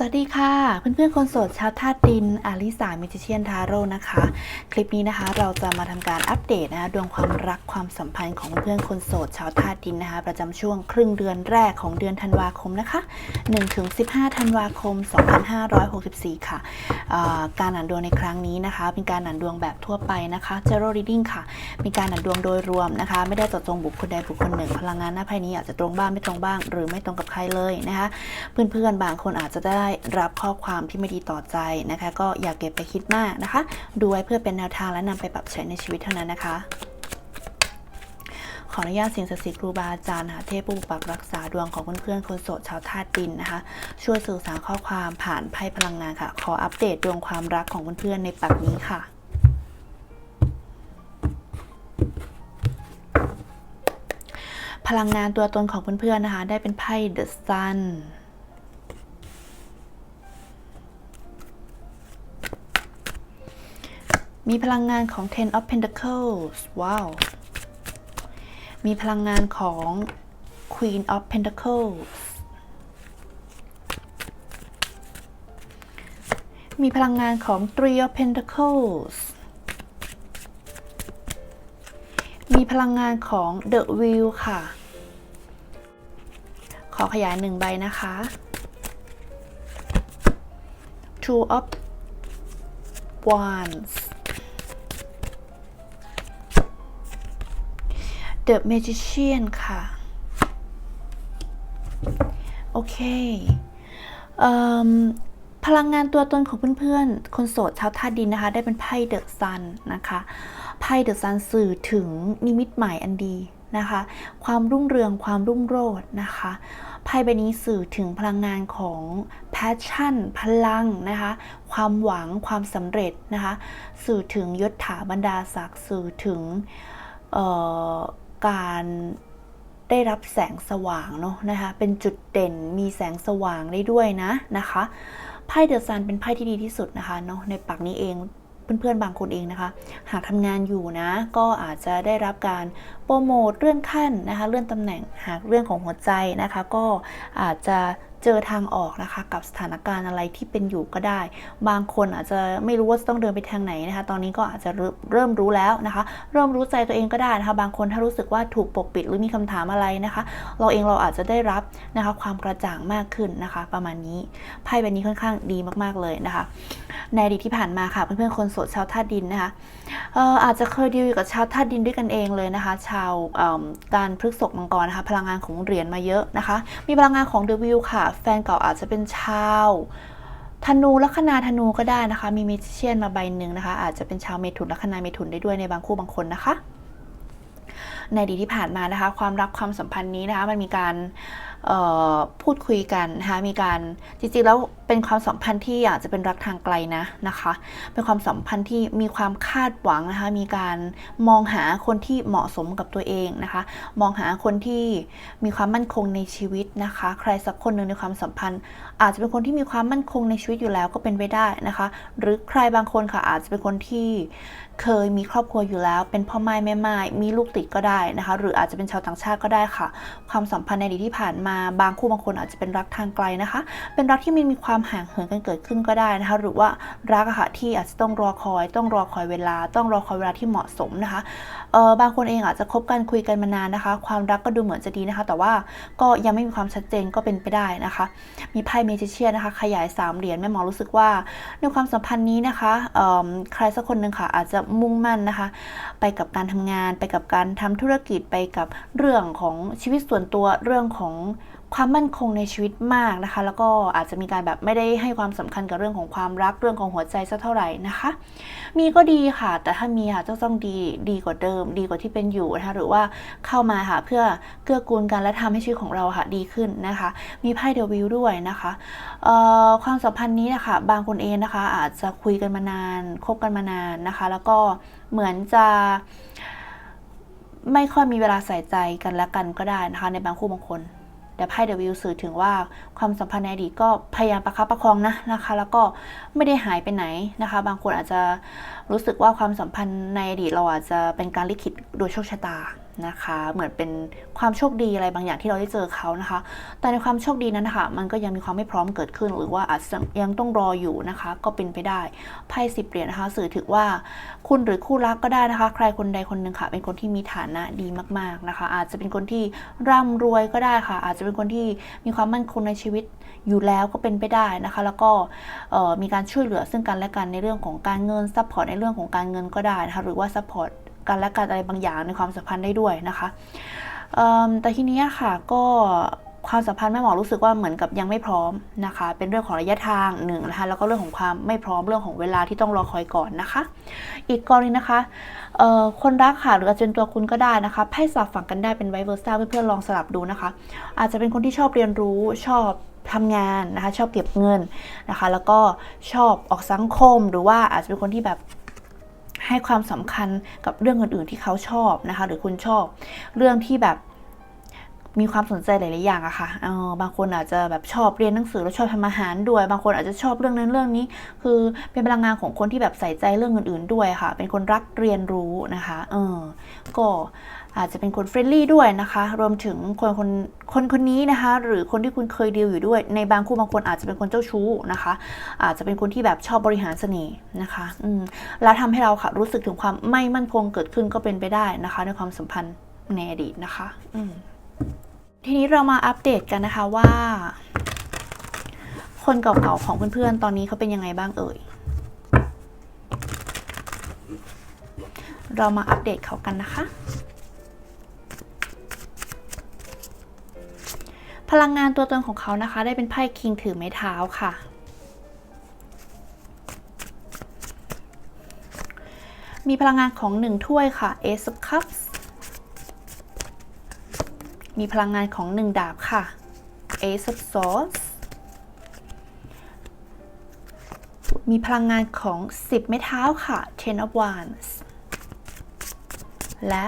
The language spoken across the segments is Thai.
สวัสดีค่ะ เพื่อนๆคนโสดชาวธาตุดินอาลิสามิจิเชียนทาโร่นะคะ คลิปนี้นะคะเราจะมาทำการอัปเดตนะคะดวงความรักความสัมพันธ์ของเพื่อนๆคนโสดชาวธาตุดินนะคะ ประจำช่วงครึ่งเดือนแรกของเดือนธันวาคมนะคะ1ถึง15ธันวาคม 2564 ค่ะการอ่านดวงในครั้งนี้นะคะ เป็นการอ่านดวงแบบทั่วไปนะคะ Tarot Reading ค่ะเป็นการอ่านดวงโดยรวมนะคะ ไม่ได้เจาะจงบุคคลใดบุคคลหนึ่ง พลังงานหน้าไพ่นี้อาจจะตรงบ้างไม่ตรงบ้าง หรือไม่ตรงกับใครเลยนะคะ เพื่อนๆบางคนอาจจะได้รับข้อความที่ไม่ดีต่อใจนะคะ ก็อย่าเก็บไปคิดมากนะคะ ดูไว้เพื่อเป็นแนวทางและนำไปปรับใช้ในชีวิตเท่านั้นนะคะขออนุญาตสิ่งศักดิ์สิทธิ์ครูบาอาจารย์หาเทพผู้ปกปักรักษาดวงของเพื่อนๆคนโสดชาวธาตุดินนะคะ ช่วยสื่อสารข้อความผ่านไพ่พลังงานค่ะ ขออัปเดตดวงความรักของเพื่อนๆในปักนี้ค่ะพลังงานตัวตนของเพื่อนๆนะคะ ได้เป็นไพ่ The Sun มีพลังงานของ Ten of Pentacles ว้าว มีพลังงานของ Queen of Pentacles มีพลังงานของ Three of Pentacles มีพลังงานของ The Wheel ค่ะ ขอขยายหนึ่งใบนะคะ Two of Wands The Magician ค่ะ โอเคเพลังงานตัวตนของเพื่อนๆ คนโสดชาวธาตุดินนะคะ ได้เป็นไพ่เดอะซันนะคะ ไพ่เดอะซันสื่อถึงนิมิตหมายอันดีนะคะ ความรุ่งเรืองความรุ่งโรจน์นะคะ ไพ่ใบนี้สื่อถึงพลังงานของ passion พลังนะคะ ความหวังความสำเร็จนะคะ สื่อถึงยศถาบรรดาศักดิ์ สื่อถึง การได้รับแสงสว่างเนาะนะคะ เป็นจุดเด่นมีแสงสว่างได้ด้วยนะนะคะไพ่เดอะซันเป็นไพ่ที่ดีที่สุดนะคะเนาะในปักนี้เองเพื่อนๆบางคนเองนะคะ หากทำงานอยู่นะ ก็อาจจะได้รับการโปรโมทเลื่อนขั้นนะคะ เลื่อนตำแหน่งหากเรื่องของหัวใจนะคะ ก็อาจจะ เจอทางออกนะคะ กับสถานการณ์อะไรที่เป็นอยู่ก็ได้ บางคนอาจจะไม่รู้ว่าจะต้องเดินไปทางไหนนะคะ ตอนนี้ก็อาจจะเริ่มรู้แล้วนะคะ เริ่มรู้ใจตัวเองก็ได้นะคะ บางคนถ้ารู้สึกว่าถูกปกปิดหรือมีคำถามอะไรนะคะ เราเองเราอาจจะได้รับนะคะความกระจ่างมากขึ้นนะคะ ประมาณนี้ไพ่ใบนี้ค่อนข้างดีมากๆเลยนะคะ ในอดีตที่ผ่านมาค่ะเพื่อนๆคนโสดชาวธาตุดินนะคะเอ่ออาจจะเคยดีลกับชาวธาตุดินด้วยกันเองเลยนะคะ ชาวการพฤกษกมังกรนะคะ พลังงานของเหรียญมาเยอะนะคะ มีพลังงานของเดวิลค่ะแฟนเก่าอาจจะเป็นชาวธนูลัคนาธนูก็ได้นะคะ มีเมจิเชียนมาใบหนึ่งนะคะ อาจจะเป็นชาวเมถุนลัคนาเมถุนได้ด้วยในบางคู่บางคนนะคะ ในดีที่ผ่านมานะคะ ความรักความสัมพันธ์นี้นะคะ มันมีการพูดคุยกันนะคะมีการจริงๆแล้ว เป็นความสัมพันธ์ที่อาจจะเป็นรักทางไกลนะนะคะ เป็นความสัมพันธ์ที่มีความคาดหวังนะคะ มีการมองหาคนที่เหมาะสมกับตัวเองนะคะ มองหาคนที่มีความมั่นคงในชีวิตนะคะ ใครสักคนหนึ่งในความสัมพันธ์ อาจจะเป็นคนที่มีความมั่นคงในชีวิตอยู่แล้วก็เป็นไปได้นะคะ หรือใครบางคนค่ะอาจจะเป็นคนที่เคยมีครอบครัวอยู่แล้ว เป็นพ่อไม้แม่ไม้มีลูกติดก็ได้นะคะ หรืออาจจะเป็นชาวต่างชาติก็ได้ค่ะ ความสัมพันธ์ในอดีตที่ผ่านมาบางคู่บางคนอาจจะเป็นรักทางไกลนะคะ เป็นรักที่มันมีความห่างเหินกันเกิดขึ้นก็ได้นะคะ หรือว่ารักค่ะที่อาจจะต้องรอคอยต้องรอคอยเวลา ต้องรอคอยเวลาที่เหมาะสมนะคะเออบางคนเองอาจจะคบกันคุยกันมานานนะคะ ความรักก็ดูเหมือนจะดีนะคะ แต่ว่าก็ยังไม่มีความชัดเจนก็เป็นไปได้นะคะ มีไพ่เมจิเชียนนะคะ ขยายสามเหรียญแม่หมอรู้สึกว่าในความสัมพันธ์นี้นะคะเอิ่มใครสักคนหนึ่งค่ะ อาจจะมุ่งมั่นนะคะ ไปกับการทำงาน ไปกับการทำธุรกิจไปกับเรื่องของชีวิตส่วนตัวเรื่องของ ความมั่นคงในชีวิตมากนะคะ แล้วก็อาจจะมีการแบบไม่ได้ให้ความสำคัญกับเรื่องของความรักเรื่องของหัวใจสักเท่าไหร่นะคะ มีก็ดีค่ะ แต่ถ้ามีค่ะจะต้องดีดีกว่าเดิม ดีกว่าที่เป็นอยู่นะคะหรือว่าเข้ามาค่ะเพื่อเกื้อกูลกันและทำให้ชีวิตของเราค่ะดีขึ้นนะคะ มีไพ่เดวิลด้วยนะคะเอ่อความสัมพันธ์นี้นะคะบางคนเองนะคะ อาจจะคุยกันมานานคบกันมานานนะคะ แล้วก็เหมือนจะไม่ค่อยมีเวลาใส่ใจกันและกันก็ได้นะคะ ในบางคู่บางคน แต่ไพ่เดวิลสื่อถึงว่าความสัมพันธ์ในอดีตก็พยายามประคับประคองนะนะคะ แล้วก็ไม่ได้หายไปไหนนะคะ บางคนอาจจะรู้สึกว่าความสัมพันธ์ในอดีตเราอาจจะเป็นการลิขิตโดยโชคชะตา นะคะ เหมือนเป็นความโชคดีอะไรบางอย่างที่เราได้เจอเขานะคะ แต่ในความโชคดีนั้นนะคะมันก็ยังมีความไม่พร้อมเกิดขึ้น หรือว่าอาจจะยังต้องรออยู่นะคะ ก็เป็นไปได้ไพ่สิบเหรียญนะคะ สื่อถึงว่าคุณหรือคู่รักก็ได้นะคะ ใครคนใดคนหนึ่งค่ะ เป็นคนที่มีฐานะดีมากๆนะคะ อาจจะเป็นคนที่ร่ำรวยก็ได้ค่ะ อาจจะเป็นคนที่มีความมั่นคงในชีวิตอยู่แล้วก็เป็นไปได้นะคะ แล้วก็มีการช่วยเหลือซึ่งกันและกันในเรื่องของการเงินซัพพอร์ตในเรื่องของการเงินก็ได้นะคะหรือว่าซัพพอร์ต กันและกันอะไรบางอย่างในความสัมพันธ์ได้ด้วยนะคะแต่ทีนี้ค่ะก็ความสัมพันธ์แม่หมอรู้สึกว่าเหมือนกับยังไม่พร้อมนะคะ เป็นเรื่องของระยะทางหนึ่งนะคะแล้วก็เรื่องของความไม่พร้อมเรื่องของเวลาที่ต้องรอคอยก่อนนะคะ อีกกรณีนะคะคนรักค่ะหรืออาจจะเป็นตัวคุณก็ได้นะคะไพ่สลับฝั่งกันได้เป็นไวเวอร์ซ่าเพื่อนๆลองสลับดูนะคะ อาจจะเป็นคนที่ชอบเรียนรู้ชอบทำงานนะคะ ชอบเก็บเงินนะคะ แล้วก็ชอบออกสังคมหรือว่าอาจจะเป็นคนที่แบบ ให้ความสำคัญกับเรื่องอื่นๆที่เขาชอบนะคะ หรือคุณชอบเรื่องที่แบบมีความสนใจหลาย ๆ อย่างอะค่ะเออบางคนอาจจะแบบชอบเรียนหนังสือแล้วชอบทำอาหารด้วย บางคนอาจจะชอบเรื่องนั้นเรื่องนี้ คือเป็นพลังงานของคนที่แบบใส่ใจเรื่องอื่น ๆ ด้วยค่ะ เป็นคนรักเรียนรู้นะคะ เออ ก็ อาจจะเป็นคนเฟรนลี่ด้วยนะคะ รวมถึงคนคนคนคนนี้นะคะ หรือคนที่คุณเคยดีลอยู่ด้วย ในบางคู่บางคนอาจจะเป็นคนเจ้าชู้นะคะ อาจจะเป็นคนที่แบบชอบบริหารเสน่ห์นะคะอืมแล้วทำให้เราค่ะรู้สึกถึงความไม่มั่นคงเกิดขึ้นก็เป็นไปได้นะคะ ในความสัมพันธ์ในอดีตนะคะอืมทีนี้เรามาอัปเดตกันนะคะว่า คนเก่าๆของเพื่อนๆตอนนี้เขาเป็นยังไงบ้างเอ่ยเรามาอัปเดตเขากันนะคะ พลังงานตัวตนของเขานะคะ ได้เป็นไพ่คิงถือไม้เท้าค่ะ มีพลังงานของหนึ่งถ้วยค่ะ Ace of Cups มีพลังงานของหนึ่งดาบค่ะ Ace of Swords มีพลังงานของ 10 ไม้เท้าค่ะ Ten of Wands และ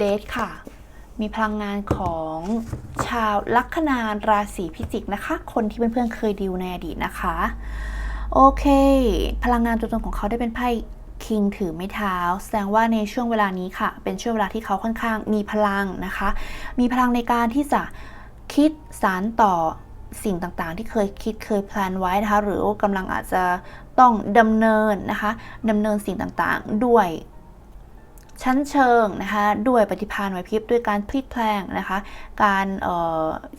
Date ค่ะ มีพลังงานของชาวลัคนาราศีพิจิกนะคะ คนที่เพื่อนๆเคยดิวในอดีตนะคะ โอเค พลังงานตัวตนของเขาได้เป็นไพ่คิงถือไม้เท้า แสดงว่าในช่วงเวลานี้ค่ะ เป็นช่วงเวลาที่เขาค่อนข้างมีพลังนะคะ มีพลังในการที่จะคิดสารต่อสิ่งต่างๆ ที่เคยคิดเคยแพลนไว้นะคะ หรือว่ากำลังอาจจะต้องดำเนินนะคะดำเนินสิ่งต่างๆ ด้วย ชั้นเชิงนะคะด้วยปฏิภาณไหวพริบด้วยการพลิกแพลงนะคะ การ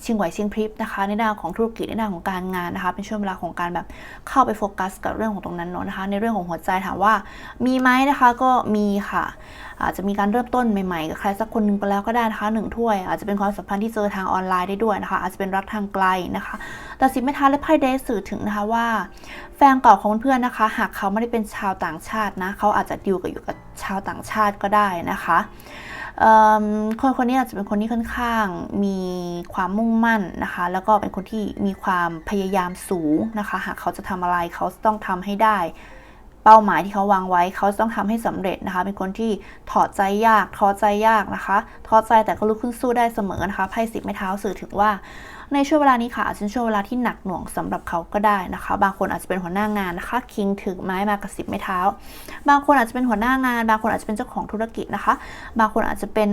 ชิงไหวชิงพริบนะคะในด้านของธุรกิจในด้านของการงานนะคะเป็นช่วงเวลาของการแบบเข้าไปโฟกัสกับเรื่องของตรงนั้นเนาะนะคะในเรื่องของหัวใจถามว่ามีไหมนะคะก็มีค่ะ อาจจะมีการเริ่มต้นใหม่ๆกับใครสักคนหนึ่งไปแล้วก็ได้นะคะหนึ่งถ้วย อาจจะเป็นความสัมพันธ์ที่เจอทางออนไลน์ได้ด้วยนะคะ อาจจะเป็นรักทางไกลนะคะแต่สิบไม่ท้าและไพ่เดสสื่อถึงนะคะว่า แฟนเก่าของเพื่อนนะคะ หากเขาไม่ได้เป็นชาวต่างชาตินะเขาอาจจะดิวกับอยู่กับชาวต่างชาติก็ได้นะคะคนคนนี้อาจจะเป็นคนที่ค่อนข้างมีความมุ่งมั่นนะคะ แล้วก็เป็นคนที่มีความพยายามสูงนะคะ หากเขาจะทำอะไรเขาต้องทำให้ได้ เป้าหมายที่เขาวางไว้เขาจะต้องทำให้สำเร็จนะคะ เป็นคนที่ถอดใจยากท้อใจยากนะคะท้อใจแต่ก็ลุกขึ้นสู้ได้เสมอนะคะไพ่สิบไม้เท้าสื่อถึงว่าในช่วงเวลานี้ค่ะอาจจะเป็นช่วงเวลาที่หนักหน่วงสำหรับเขาก็ได้นะคะ บางคนอาจจะเป็นหัวหน้างานนะคะ คิงถือไม้มากระสิบไม้เท้า บางคนอาจจะเป็นหัวหน้างาน บางคนอาจจะเป็นเจ้าของธุรกิจนะคะ บางคนอาจจะเป็น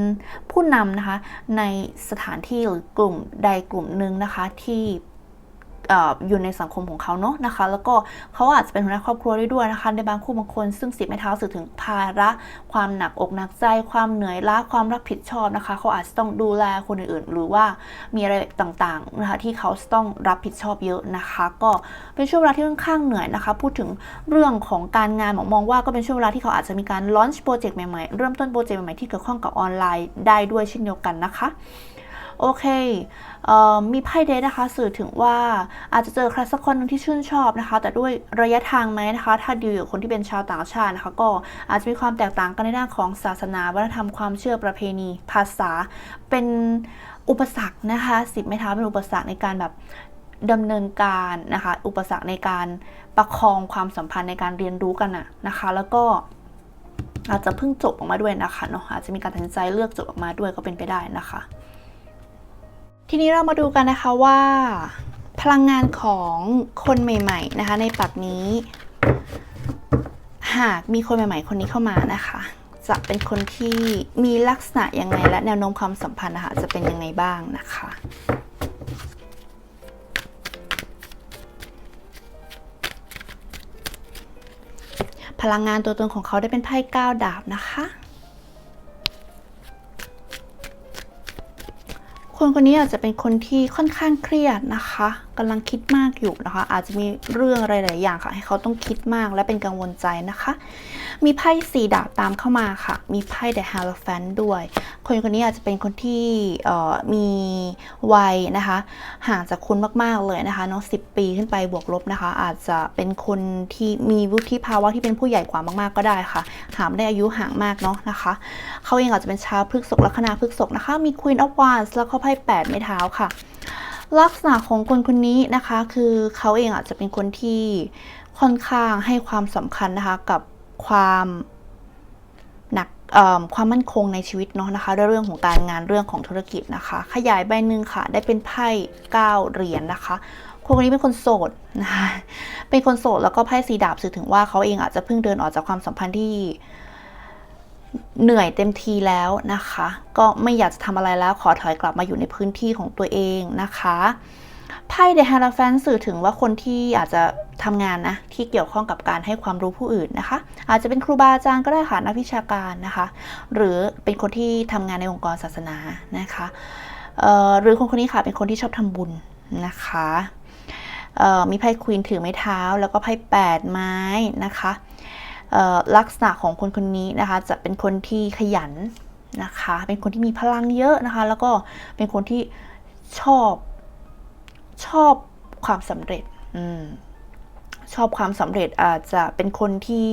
ผู้นำนะคะ ในสถานที่หรือกลุ่มใดกลุ่มหนึ่งนะคะ ที่ อยู่ในสังคมของเขาเนาะนะคะ แล้วก็เขาอาจจะเป็นหัวหน้าครอบครัวได้ด้วยนะคะ ในบางคู่บางคน ซึ่งสิบไม้เท้าสื่อถึงภาระความหนักอกหนักใจ ความเหนื่อยล้าความรับผิดชอบนะคะ เขาอาจจะต้องดูแลคนอื่นๆ หรือว่ามีอะไรต่างๆนะคะที่เขาต้องรับผิดชอบเยอะนะคะ ก็เป็นช่วงเวลาที่ค่อนข้างเหนื่อยนะคะ พูดถึงเรื่องของการงานมอมองว่าก็เป็นช่วงเวลาที่เขาอาจจะมีการลอนช์โปรเจกต์ใหม่ๆ เริ่มต้นโปรเจกต์ใหม่ๆที่เกี่ยวข้องกับออนไลน์ได้ด้วยเช่นเดียวกันนะคะ โอเค มีไพ่เดทนะคะ สื่อถึงว่าอาจจะเจอใครสักคนหนึงที่ชื่นชอบนะคะ แต่ด้วยระยะทางไหมนะคะ ถ้าดีลอยู่กับคนที่เป็นชาวต่างชาตินะคะ ก็อาจจะมีความแตกต่างกันในด้านของศาสนา วัฒนธรรมความเชื่อประเพณี ภาษา เป็นอุปสรรคนะคะสิบไม้เท้าเป็นอุปสรรคในการแบบดำเนินการนะคะ อุปสรรคในการประคองความสัมพันธ์ในการเรียนรู้กันน่ะนะคะ แล้วก็อาจจะเพิ่งจบออกมาด้วยนะคะเนาะอาจจะมีการตัดสินใจเลือกจบออกมาด้วยก็เป็นไปได้นะคะ ทีนี้เรามาดูกันนะคะว่า พลังงานของคนใหม่ ๆ นะคะ ในปักนี้ หากมีคนใหม่ ๆ คนนี้เข้ามานะคะ จะเป็นคนที่มีลักษณะยังไงและแนวโน้มความสัมพันธ์นะคะจะเป็นยังไงบ้างนะคะพลังงานตัวตนของเขาได้เป็นไพ่ก้าวดาบนะคะ คนคนนี้อาจจะเป็นคนที่ค่อนข้างเครียดนะคะ กำลังคิดมากอยู่นะคะ อาจจะมีเรื่องอะไรหลายอย่างค่ะ ให้เขาต้องคิดมากและเป็นกังวลใจนะคะ มีไพ่สีดาบตามเข้ามาค่ะ มีไพ่ The Hierophant ด้วย คนคนนี้อาจจะเป็นคนที่มีวัยนะคะ ห่างจากคุณมากๆเลยนะคะเนาะสิปีขึ้นไปบวกลบนะคะ อาจจะเป็นคนที่มีวุฒิภาวะที่เป็นผู้ใหญ่กว่ามากๆก็ได้ค่ะ หามได้อายุห่างมากเนาะนะคะเขาเองอาจจะเป็นชาวพฤกษกลัคนาพฤกษกนะคะ มี Queen of Wands แล้วก็ไพ่แปดไม้เท้าค่ะ ลักษณะของคนคนนี้นะคะ คือเขาเองอาจจะเป็นคนที่ค่อนข้างให้ความสำคัญนะคะกับความหนักความมั่นคงในชีวิตเนาะนะคะด้วยเรื่องของการงานเรื่องของธุรกิจนะคะ ขยายใบหนึ่งค่ะ ได้เป็นไพ่เก้าเหรียญนะคะคนคนนี้เป็นคนโสดนะคะเป็นคนโสดแล้วก็ไพ่สีดาบสื่อถึงว่าเขาเองอาจจะเพิ่งเดินออกจากความสัมพันธ์ที่ เหนื่อยเต็มทีแล้วนะคะ ก็ไม่อยากจะทำอะไรแล้วขอถอยกลับมาอยู่ในพื้นที่ของตัวเองนะคะไพ่เดฮาราแฟนสื่อถึงว่าคนที่อาจจะทำงานนะที่เกี่ยวข้องกับการให้ความรู้ผู้อื่นนะคะ อาจจะเป็นครูบาอาจารย์ก็ได้ค่ะนักวิชาการนะคะ หรือเป็นคนที่ทำงานในองค์กรศาสนานะคะหรือคนคนนี้ค่ะเป็นคนที่ชอบทำบุญนะคะมีไพ่ควีนถือไม้เท้า แล้วก็ไพ่แปดไม้นะคะ ลักษณะของคนคนนี้นะคะ จะเป็นคนที่ขยันนะคะ เป็นคนที่มีพลังเยอะนะคะ แล้วก็เป็นคนที่ชอบชอบความสำเร็จอชอบความสำเร็จอาจจะเป็นคนที่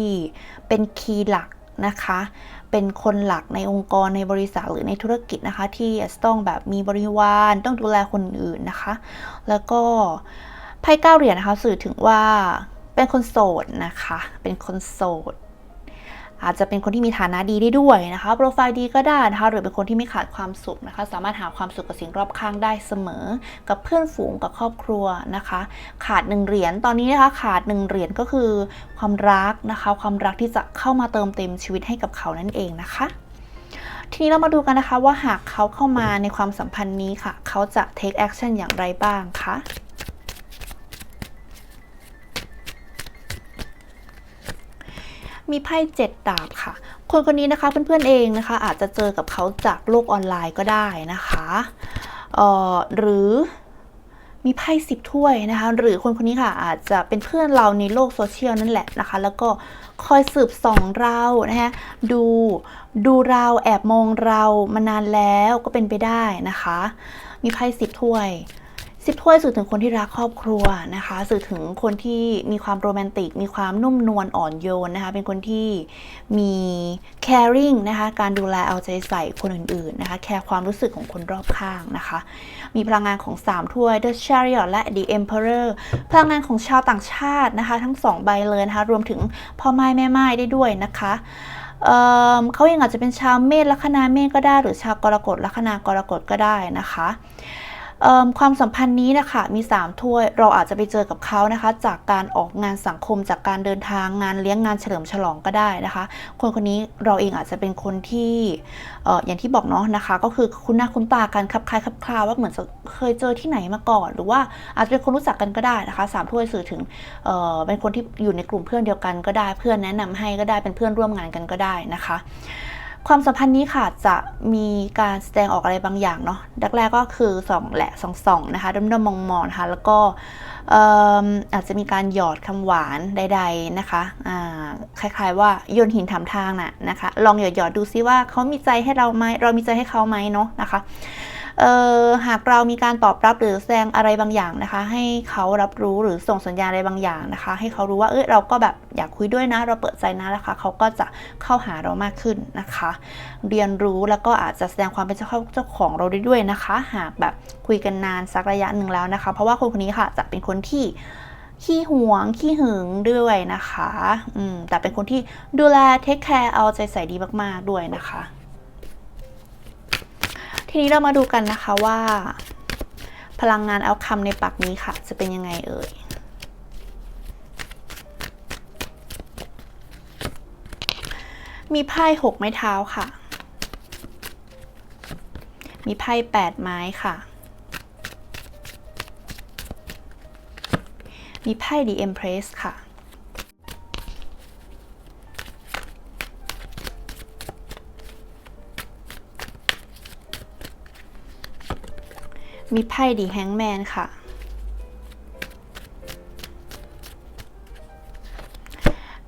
เป็นคีย์หลักนะคะ เป็นคนหลักในองค์กรในบริษัทหรือในธุรกิจนะคะ ที่จะต้องแบบมีบริวารต้องดูแลคนอื่นนะคะ แล้วก็ไพ่เก้าเหรียญนะคะ สื่อถึงว่า เป็นคนโสดนะคะ เป็นคนโสด อาจจะเป็นคนที่มีฐานะดีได้ด้วยนะคะ โปรไฟล์ดีก็ได้นะคะ หรือเป็นคนที่ไม่ขาดความสุขนะคะ สามารถหาความสุขกับสิ่งรอบข้างได้เสมอ กับเพื่อนฝูงกับครอบครัวนะคะ ขาดหนึ่งเหรียญ ตอนนี้นะคะ ขาดหนึ่งเหรียญก็คือความรักนะคะ ความรักที่จะเข้ามาเติมเต็มชีวิตให้กับเขานั่นเองนะคะทีนี้เรามาดูกันนะคะว่าหากเขาเข้ามาในความสัมพันธ์นี้ค่ะ เขาจะ take action อย่างไรบ้างคะ มีไพ่เจ็ดดาบค่ะ คนคนนี้นะคะเพื่อนๆเองนะคะ อาจจะเจอกับเขาจากโลกออนไลน์ก็ได้นะคะเอ่อหรือมีไพ่สิบถ้วยนะคะ หรือคนคนนี้ค่ะ อาจจะเป็นเพื่อนเราในโลกโซเชียลนั่นแหละนะคะ แล้วก็คอยสืบส่องเรานะคะดูดูเราแอบมองเรามานานแล้วก็เป็นไปได้นะคะ มีไพ่สิบถ้วย สิบถ้วยสื่อถึงคนที่รักครอบครัวนะคะ สื่อถึงคนที่มีความโรแมนติก มีความนุ่มนวลอ่อนโยนนะคะ เป็นคนที่มี caring นะคะ การดูแลเอาใจใส่คนอื่นๆนะคะ แคร์ความรู้สึกของคนรอบข้างนะคะ มีพลังงานของ 3 ถ้วย The Chariot และ The Emperor พลังงานของชาวต่างชาตินะคะ ทั้ง 2 ใบเลยนะคะ รวมถึงพ่อไม้แม่ไม้ได้ด้วยนะคะเเขาเองอาจจะเป็นชาวเมษลัคนาเมษก็ได้ หรือชาวกรกฎลัคนากรกฎก็ได้นะคะ ความสัมพันธ์นี้นะคะมี 3 ถ้วยเราอาจจะไปเจอกับเขานะคะ จากการออกงานสังคมจากการเดินทางงานเลี้ยงงานเฉลิมฉลองก็ได้นะคะ คนคนนี้เราเองอาจจะเป็นคนที่ออย่างที่บอกเนาะนะคะ ก็คือคุณหน้าคุณตากันคลับคล้ายคลับคลาว่าเหมือนจะเคยเจอที่ไหนมาก่อน หรือว่าอาจจะเป็นคนรู้จักกันก็ได้นะคะสามถ้วยสื่อถึงเเป็นคนที่อยู่ในกลุ่มเพื่อนเดียวกันก็ได้ เพื่อนแนะนำให้ก็ได้เป็นเพื่อนร่วมงานกันก็ได้นะคะ ความสัมพันธ์นี้ค่ะจะมีการแสดงออกอะไรบางอย่างเนาะดักแรกก็คือส่องแหละส่องส่องนะคะดมดมมองมองนะคะแล้วก็ออาจจะมีการหยอดคำหวานใด ๆนะคะคล้ายๆว่าโยนหินถามทางน่ะนะคะ ลองหยอดหยอดดูซิว่าเขามีใจให้เราไหมเรามีใจให้เขาไหมเนาะนะคะ หากเรามีการตอบรับหรือแสดงอะไรบางอย่างนะคะ ให้เขารับรู้หรือส่งสัญญาณอะไรบางอย่างนะคะ ให้เขารู้ว่าเอ้ยเราก็แบบอยากคุยด้วยนะ เราเปิดใจนะนะคะ เขาก็จะเข้าหาเรามากขึ้นนะคะ เรียนรู้แล้วก็อาจจะแสดงความเป็นเจ้าเจ้าของเราได้ด้วยนะคะ หากแบบคุยกันนานสักระยะหนึ่งแล้วนะคะ เพราะว่าคนคนนี้ค่ะจะเป็นคนที่ขี้หวง ขี้หึงด้วยนะคะ อืม แต่เป็นคนที่ดูแลเทคแคร์เอาใจใส่ดีมาก ๆ ด้วยนะคะ ทีนี้เรามาดูกันนะคะว่า พลังงานเอาคำในปักนี้ค่ะ จะเป็นยังไงเอ่ยมีไพ่หกไม้เท้าค่ะ มีไพ่แปดไม้ค่ะ มีไพ่ The Empress ค่ะ มีไพ่ดีแฮงแมนค่ะ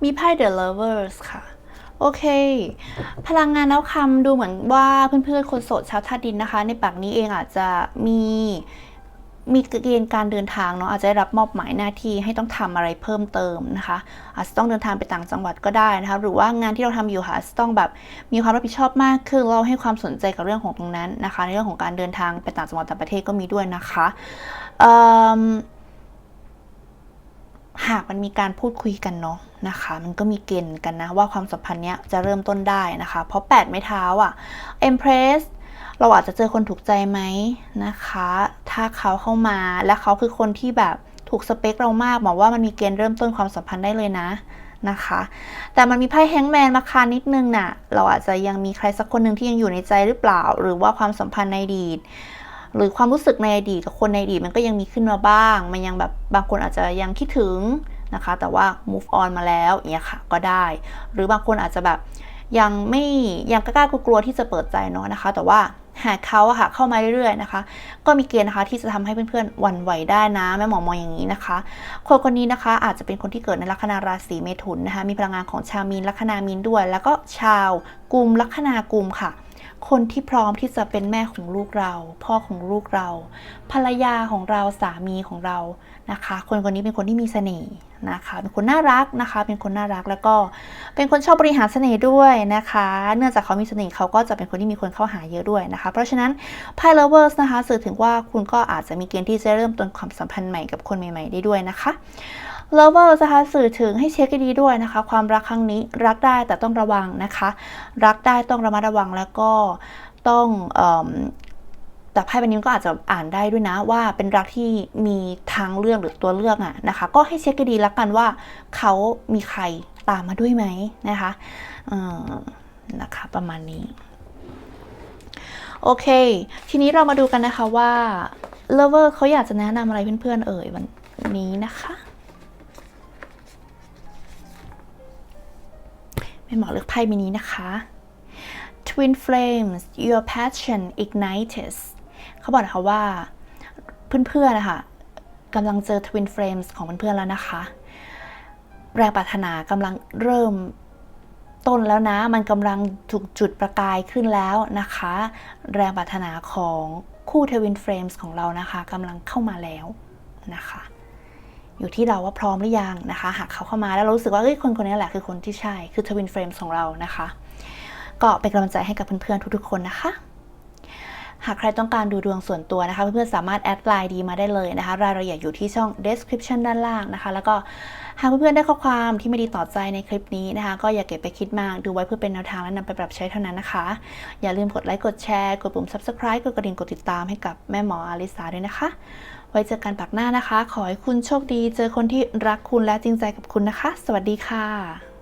มีไพ่ The Lovers ค่ะ โอเค พลังงานแล้วคำดูเหมือนว่าเพื่อนๆ คนโสดชาวธาตุดินนะคะ ในปากนี้เองอาจจะมี มีเกณฑ์การเดินทางเนาะอาจจะได้รับมอบหมายหน้าที่ให้ต้องทำอะไรเพิ่มเติมนะคะ อาจจะต้องเดินทางไปต่างจังหวัดก็ได้นะคะหรือว่างานที่เราทำอยู่ค่ะจะต้องแบบมีความรับผิดชอบมากขึ้นเราให้ความสนใจกับเรื่องของตรงนั้นนะคะ ในเรื่องของการเดินทางไปต่างจังหวัดต่างประเทศก็มีด้วยนะคะหากมันมีการพูดคุยกันเนาะนะคะ มันก็มีเกณฑ์กันนะว่าความสัมพันธ์เนี้ยจะเริ่มต้นได้นะคะ เพราะ8ไม้เท้าอะ Empress เราอาจจะเจอคนถูกใจไหมนะคะ ถ้าเขาเข้ามาและเขาคือคนที่แบบถูกสเปคเรามากหมอว่ามันมีเกณฑ์เริ่มต้นความสัมพันธ์ได้เลยนะนะคะ แต่มันมีไพ่แฮงแมนมาคานิดนึงน่ะ เราอาจจะยังมีใครสักคนหนึ่งที่ยังอยู่ในใจหรือเปล่า หรือว่าความสัมพันธ์ในอดีต หรือความรู้สึกในอดีตกับคนในอดีตมันก็ยังมีขึ้นมาบ้าง มันยังแบบบางคนอาจจะยังคิดถึงนะคะ แต่ว่า move on มาแล้วอย่างเงี้ยค่ะ ก็ได้ หรือบางคนอาจจะแบบยังไม่ยังกล้ากลัวที่จะเปิดใจเนาะนะคะ แต่ว่า หากเขาอะค่ะเข้ามาเรื่อยๆนะคะ ก็มีเกณฑ์นะคะที่จะทำให้เพื่อนๆหวั่นไหวได้นะแม่หมอมองอย่างนี้นะคะ คนคนนี้นะคะ อาจจะเป็นคนที่เกิดในลัคนาราศีเมถุนนะคะ มีพลังงานของชาวมีนลัคนามีนด้วย แล้วก็ชาวกุมลัคนากุมค่ะ คนที่พร้อมที่จะเป็นแม่ของลูกเรา พ่อของลูกเรา ภรรยาของเราสามีของเรานะคะ คนคนนี้เป็นคนที่มีเสน่ห์นะคะ เป็นคนน่ารักนะคะ เป็นคนน่ารักแล้วก็เป็นคนชอบบริหารเสน่ห์ด้วยนะคะ เนื่องจากเขามีเสน่ห์เขาก็จะเป็นคนที่มีคนเข้าหาเยอะด้วยนะคะ เพราะฉะนั้นไพ่ lovers นะคะสื่อถึงว่าคุณก็อาจจะมีเกณฑ์ที่จะเริ่มต้นความสัมพันธ์ใหม่กับคนใหม่ ๆ ได้ด้วยนะคะ lovers นะคะสื่อถึงให้เช็คดีด้วยนะคะ ความรักครั้งนี้รักได้แต่ต้องระวังนะคะ รักได้ต้องระมัดระวังแล้วก็ต้องเอิ่มแต่ไพ่ใบนี้ก็อาจจะอ่านได้ด้วยนะว่าเป็นรักที่มีทางเลือกหรือตัวเลือกอะนะคะ ก็ให้เช็คดีแล้วกันว่า เขามีใครตามมาด้วยไหมนะคะนะคะ ประมาณนี้ โอเค ทีนี้เรามาดูกันนะคะว่า lover เขาอยากจะแนะนำอะไรเพื่อนๆเอ่ยวันนี้นะคะ แม่หมอเลือกไพ่ใบนี้นะคะ Twin Flames your passion ignites เขาบอกนะคะว่าเพื่อนๆนะคะกำลังเจอ Twin Flames ของเพื่อนๆแล้วนะคะ แรงปรารถนากำลังเริ่มต้นแล้วนะ มันกำลังถูกจุดประกายขึ้นแล้วนะคะ แรงปรารถนาของคู่ Twin Flames ของเรานะคะกำลังเข้ามาแล้วนะคะ อยู่ที่เราว่าพร้อมหรือยังนะคะ หากเขาเข้ามาแล้วเรารู้สึกว่าเอ้ยคนคนนี้แหละคือคนที่ใช่คือ Twin Flames ของเรานะคะ ก็เป็นกำลังใจให้กับเพื่อนๆทุกๆคนนะคะ หากใครต้องการดูดวงส่วนตัวนะคะ เพื่อนๆสามารถแอดไลน์ดีมาได้เลยนะคะ รายละเอียดอยู่ที่ช่อง description ด้านล่างนะคะ แล้วก็หากเพื่อนๆได้ข้อความที่ไม่ดีต่อใจในคลิปนี้นะคะ ก็อย่าเก็บไปคิดมากดูไว้เพื่อเป็นแนวทางและนำไปปรับใช้เท่านั้นนะคะ อย่าลืมกดไลค์กดแชร์กดปุ่ม subscribe กดกระดิ่งกดติดตามให้กับแม่หมออาริสาด้วยนะคะ ว้เจอกันปักหน้านะคะ ขอให้คุณโชคดี เจอคนที่รักคุณและจริงใจกับคุณนะคะ สวัสดีค่ะ